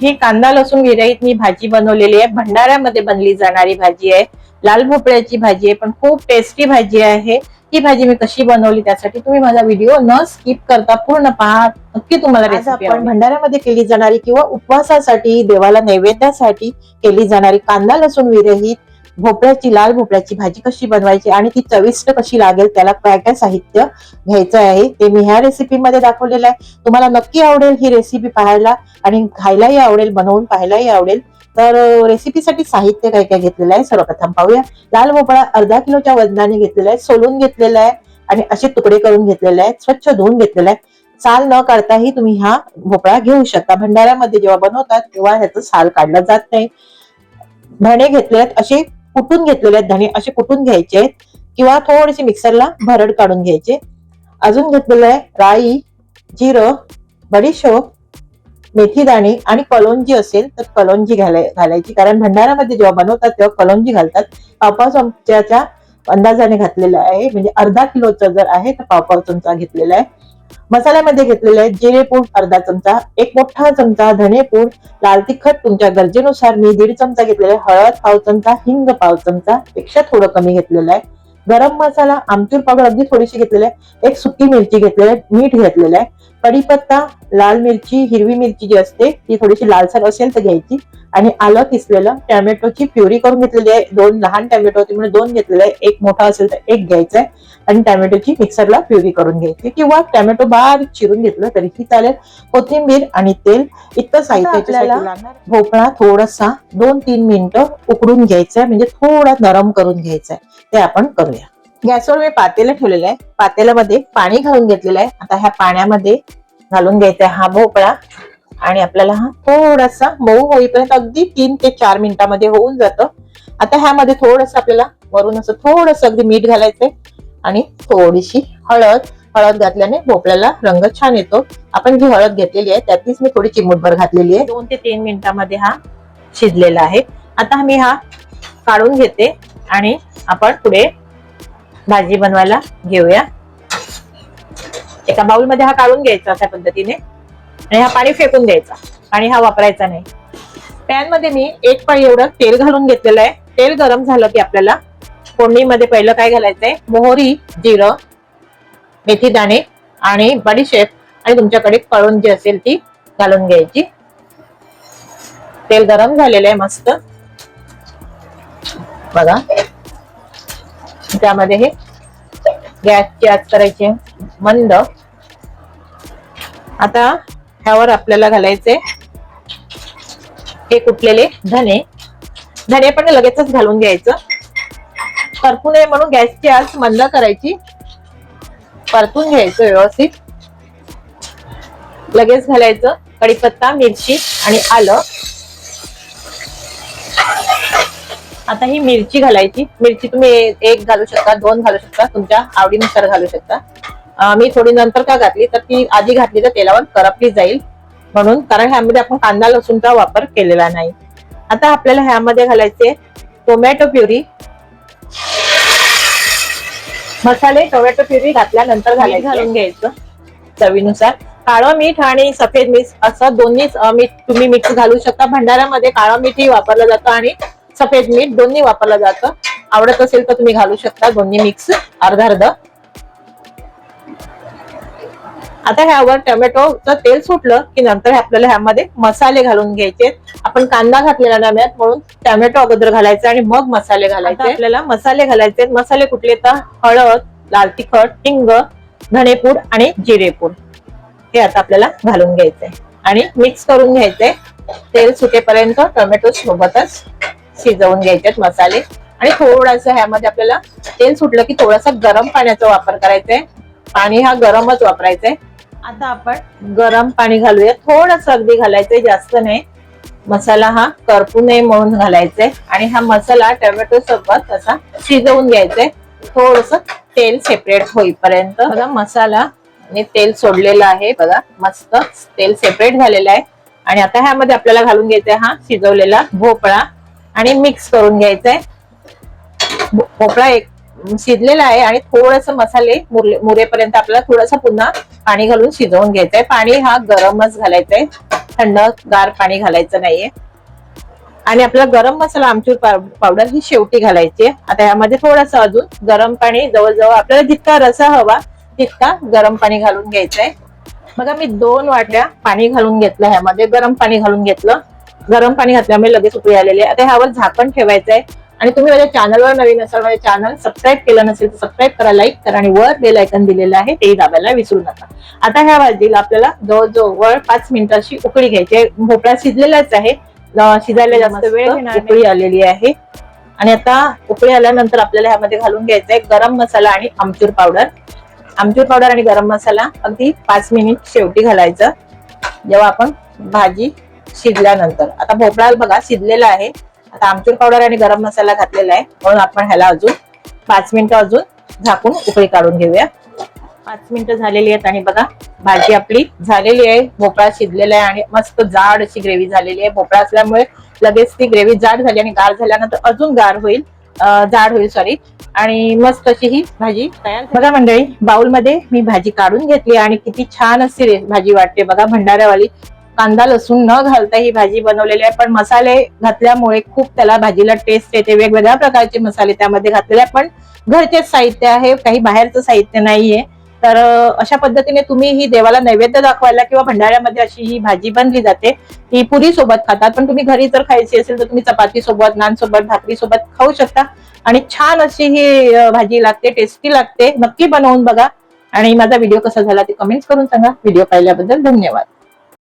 ही कांदा लसूण विरहित मी भाजी बनवलेली आहे. भंडाऱ्यामध्ये बनली जाणारी भाजी आहे. लाल भोपळ्याची भाजी आहे पण खूप टेस्टी भाजी आहे. ही भाजी मी कशी बनवली त्यासाठी तुम्ही माझा व्हिडिओ न स्किप करता पूर्ण पहा. नक्की तुम्हाला आपण भंडाऱ्यामध्ये केली जाणारी किंवा उपवासासाठी देवाला नैवेद्यासाठी केली जाणारी कांदा लसूण विरहित भोपळ्याची लाल भोपळ्याची भाजी कशी बनवायची आणि ती चविष्ट कशी लागेल त्याला काय काय साहित्य घ्यायचं आहे ते मी ह्या रेसिपीमध्ये दाखवलेलं आहे. तुम्हाला नक्की आवडेल ही रेसिपी पाहायला आणि खायलाही आवडेल बनवून पाहायलाही आवडेल. तर रेसिपीसाठी साहित्य काय काय घेतलेलं आहे सर्वप्रथम पाहूया. लाल भोपळा अर्धा किलोच्या वजनाने घेतलेला आहे सोलून घेतलेला आहे आणि असे तुकडे करून घेतलेले आहेत स्वच्छ धुवून घेतलेला आहे साल न काढताही तुम्ही हा भोपळा घेऊ शकता. भंडाऱ्यामध्ये जेव्हा बनवतात तेव्हा ह्याचं साल काढलं जात नाही. धणे घेतले आहेत असे कुटून घेतलेले आहेत धणे असे कुटून घ्यायचे आहेत? किंवा थोडेसे मिक्सरला भरड काढून घ्यायचे. अजून घेतलेलं आहे राई जिरं बडीशोप मेथी दाणे आणि कलोंजी असेल तर कलोंजी घालाय घालायची. कारण भंडारामध्ये जेव्हा बनवतात तेव्हा कलोंजी घालतात. पावपाव चमच्याच्या अंदाजाने घातलेला आहे. म्हणजे अर्धा किलोचा जर आहे तर पावपाव चमचा घेतलेला आहे. मसाल्यामध्ये घेतलेले जिरे जिरेपूड अर्धा चमचा एक मोठा चमचा धनेपूड लाल तिखट तुमच्या गरजेनुसार मी दीड चमचा घेतलेला आहे हळद पाव चमचा हिंग पाव चमचा पेक्षा थोडं कमी घेतलेलं आहे. गरम मसाला आमचूर पावडर अगदी थोडीशी घेतलेली आहे. एक सुकी मिरची घेतलेली आहे मीठ घेतलेलं आहे. कढीपत्ता लाल मिरची हिरवी मिरची जी असते ती थोडीशी लालसर असेल तर घ्यायची. आणि आलं किसलेलं टॅमॅटोची प्युरी करून घेतलेली आहे. दोन लहान टॅमॅटो होते म्हणजे दोन घेतलेले आहे. एक मोठा असेल तर एक घ्यायचा आहे. आणि टॅमॅटोची मिक्सरला प्युरी करून घ्यायची. किंवा टॅमॅटो बारीक चिरून घेतलं तरीही चालेल. कोथिंबीर आणि तेल इतकं साहित्य भोपळा थोडासा दोन तीन मिनिटं उकडून घ्यायचा आहे. म्हणजे थोडा नरम करून घ्यायचा आहे. ते आपण करूया. गॅसवर मी पातेलं ठेवलेलं आहे. पातेल्यामध्ये पाणी घालून घेतलेलं आहे. आता ह्या पाण्यामध्ये घालून घ्यायचा हा भोपळा. आणि आपल्याला हा थोडासा मऊ होईपर्यंत अगदी तीन ते चार मिनिटामध्ये होऊन जातं. आता ह्यामध्ये थोडस आपल्याला वरून असं थोडस अगदी मीठ घालायचंय. आणि थोडीशी हळद हळद घातल्याने भोपळ्याला रंग छान येतो. आपण जी हळद घेतलेली आहे त्यातलीच मी थोडी चिमूटभर घातलेली आहे. दोन ते तीन मिनिटामध्ये हा शिजलेला आहे. आता मी हा काढून घेते आणि आपण पुढे भाजी बनवायला घेऊया. एका बाउलमध्ये हा काढून घ्यायचा अशा पद्धतीने. आणि हा पाणी फेकून द्यायचा. आणि हा वापरायचा नाही. पॅनमध्ये मी एक पाळी एवढं तेल घालून घेतलेलं आहे. तेल गरम झालं की आपल्याला फोडणीमध्ये पहिलं काय घालायचंय? मोहरी जिरं मेथी दाणे आणि बडीशेप आणि तुमच्याकडे कळून जी असेल ती घालून घ्यायची. तेल गरम झालेलं आहे मस्त. बघा. त्यामध्ये हे गॅसची आत करायची. मंद. आता ह्यावर आपल्याला घालायचे हे कुटलेले धने. धने पण लगेचच घालून घ्यायचं. परतू नये म्हणून गॅसची आच मंद करायची. परतून घ्यायचं व्यवस्थित. लगेच घालायचं. कढीपत्ता मिरची आणि आलं. आता ही मिरची घालायची. मिरची तुम्ही एक घालू शकता दोन घालू शकता तुमच्या आवडीनुसार घालू शकता. मी थोडी नंतर का घातली तर ती आधी घातली तर तेलावर करपली जाईल. म्हणून कारण ह्यामध्ये आपण कांदा लसूणचा वापर केलेला नाही. आता आपल्याला ह्यामध्ये घालायचे टोमॅटो प्युरी. मसाले टोमॅटो प्युरी घातल्यानंतर घालायचे. घालून घ्यायचं. चवीनुसार. काळं मीठ आणि सफेद मीठ असं दोन्ही मीठ तुम्ही मिक्स घालू शकता. भंडाऱ्यामध्ये काळं मीठही वापरलं जातं आणि सफेद मीठ दोन्ही वापरलं जातं. आवडत असेल तर तुम्ही घालू शकता. दोन्ही मिक्स अर्ध अर्ध. आता ह्यावर टोमॅटोचं तेल सुटलं की नंतर आपल्याला ह्यामध्ये मसाले घालून घ्यायचे. आपण कांदा घातलेला नाम्यात म्हणून टोमॅटो अगोदर घालायचे आणि मग मसाले घालायचे. आपल्याला मसाले घालायचे. मसाले कुठले तर? हळद लाल तिखट हिंग धनेपूड आणि जिरेपूड. हे आता आपल्याला घालून घ्यायचंय. आणि मिक्स करून घ्यायचंय. तेल सुटेपर्यंत टोमॅटो सोबतच शिजवून घ्यायचे मसाले. आणि थोडस ह्यामध्ये आपल्याला तेल सुटलं की थोडासा गरम पाण्याचा वापर करायचा आहे पाणी हा गरमच वापरायचा आहे आता आपण गरम पाणी घालूया थोडस अगदी घालायचंय जास्त नाही. मसाला हा करपू नये म्हणून घालायचंय. आणि हा मसाला टोमॅटो सोबत असा शिजवून घ्यायचंय. थोडस तेल सेपरेट होईपर्यंत बघा मसाला आणि तेल सोडलेलं आहे. बघा मस्त तेल सेपरेट झालेलं आहे. आणि आता ह्यामध्ये आपल्याला घालून घ्यायचंय हा शिजवलेला भोपळा. आणि मिक्स करून घ्यायचंय. भोपळा एक शिजलेला आहे आणि थोडस मसाले मुरले मुरेपर्यंत आपल्याला थोडस पुन्हा पाणी घालून शिजवून घ्यायचंय. पाणी हा गरमच घालायचंय. थंड गार पाणी घालायचं नाहीये. आणि आपला गरम मसाला आमचूर पावडर ही शेवटी घालायची आहे. आता यामध्ये थोडस अजून गरम पाणी जवळजवळ आपल्याला जितका रसा हवा तितका गरम पाणी घालून घ्यायचंय. बघा मी दोन वाट्या पाणी घालून घेतलं ह्यामध्ये. गरम पाणी घालून घेतलं. गरम पाणी घातल्यामुळे लगेच उकळी आलेली आहे. आता ह्यावर झाकण ठेवायचंय. आणि तुम्ही माझ्या चॅनलवर नवीन असाल माझ्या चॅनल सबस्क्राईब केलं नसेल तर सबस्क्राईब करा लाईक करा आणि वर बेल आयकन दिलेलं आहे तेही दाबायला विसरू नका. आता ह्या भाजीला आपल्याला जवळजवळ पाच मिनिटाची उकळी घ्यायची आहे. भोपळा शिजलेलाच आहे. शिजायला जास्त वेळ. उकळी आलेली आहे. आणि आता उकळी आल्यानंतर आपल्याला ह्यामध्ये घालून घ्यायचा आहे गरम मसाला आणि आमचूर पावडर आमचूर पावडर आणि गरम मसाला अगदी पाच मिनिट शेवटी घालायचं. जेव्हा आपण भाजी शिजल्यानंतर. आता भोपळा बघा शिजलेला आहे. आता आमचूर पावडर आणि गरम मसाला घातलेला आहे. म्हणून आपण ह्याला अजून पाच मिनिटं अजून झाकून उकळी काढून घेऊया. पाच मिनिटं झालेली आहेत आणि बघा भाजी आपली झालेली आहे. भोपळा शिजलेला आहे आणि मस्त जाड अशी ग्रेव्ही झालेली आहे. भोपळा असल्यामुळे लगेच ती ग्रेव्ही जाड झाली आणि गार झाल्यानंतर अजून गार होईल. जाड होईल सॉरी आणि मस्त अशी ही भाजी तयार बघा मंडळी बाउलमध्ये मी भाजी काढून घेतली आणि किती छान अशी भाजी वाटते. बघा भंडाऱ्यावाली कांदा लसूण न घालता ही भाजी बनवलेली आहे. पण मसाले घातल्यामुळे खूप त्याला भाजीला टेस्ट येते. वेगवेगळ्या प्रकारचे मसाले त्यामध्ये घातलेले आहे पण घरचेच साहित्य आहे काही बाहेरचं साहित्य नाहीये. तर अशा पद्धतीने तुम्ही ही देवाला नैवेद्य दाखवायला किंवा भंडाऱ्यामध्ये अशी ही भाजी बनली जाते. ही पुरी सोबत खातात. पण तुम्ही घरी जर खायची असेल तर तुम्ही चपाती सोबत नान सोबत भाकरी सोबत खाऊ शकता. आणि छान अशी ही भाजी लागते टेस्टी लागते. नक्की बनवून बघा. आणि माझा व्हिडिओ कसा झाला ते कमेंट्स करून सांगा. व्हिडिओ पाहिल्याबद्दल धन्यवाद.